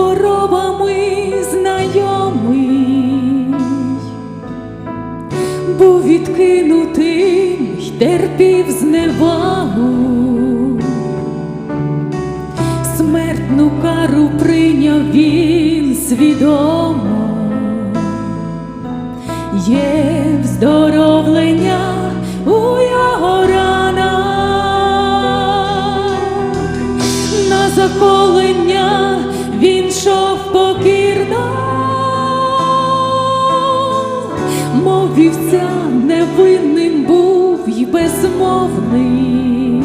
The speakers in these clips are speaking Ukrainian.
хворобами знайомий, був відкинутим й терпів зневагу, смертну кару прийняв він свідомо, є вздоровлення мов вівця невинним був й безмовний.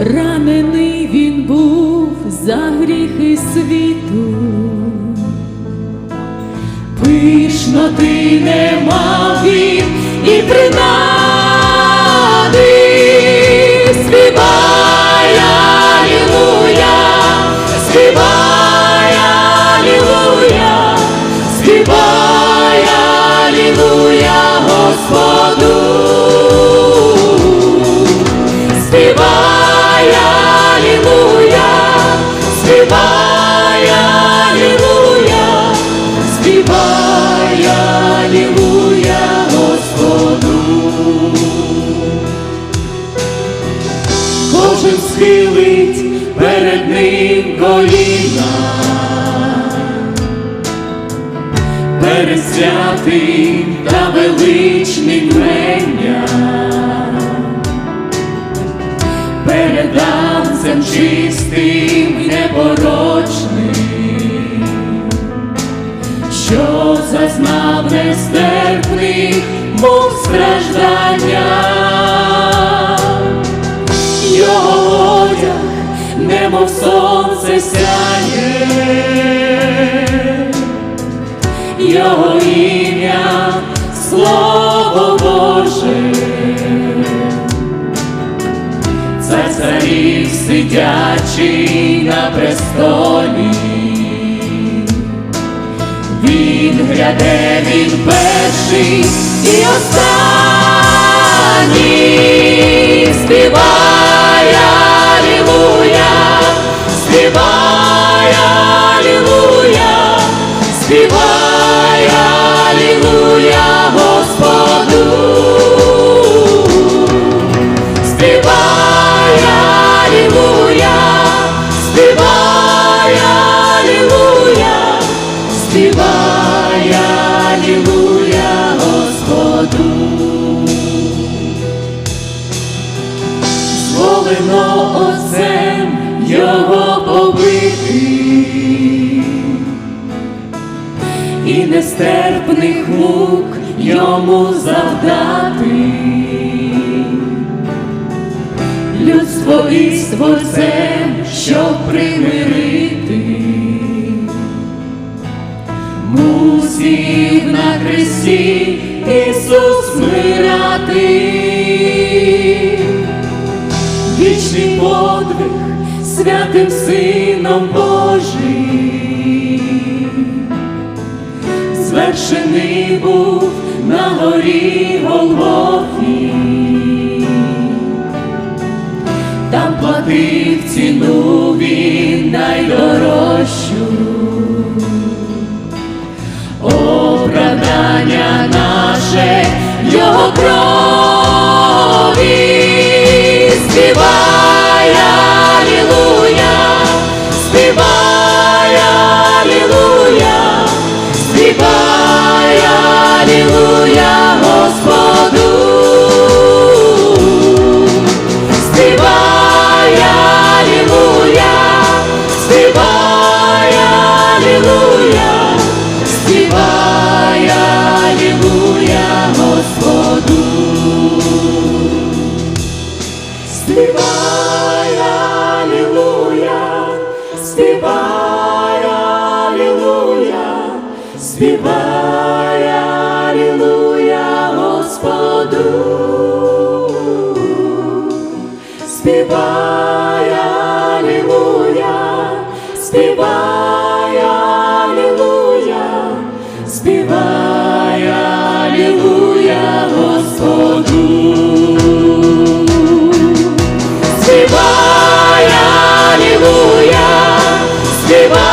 Ранений він був за гріхи світу. Пишноти не мав він і принади співай, алілуя, співай, схилить перед ним коліна, перед святим та величним мення, перед Агнцем чистим і непорочним, що зазнав нестерпних мук страждання. Його одяг, немов сонце сяє, його ім'я, слово Боже, сидячий на престолі, він гряде, він перший і останній. Співає, алілуя, співай, Зволено отцем його побити, і нестерпних мук йому завдати, людство із Творцем, щоб примирити, мусів на хресті Ісус мирати подвиг святим Сином Божим, звершений був на горі Голгофі, там платив ціну він найдорожчу, Співай, алілуя, співай, Господу, співай, алілуя, співай, співай. Steve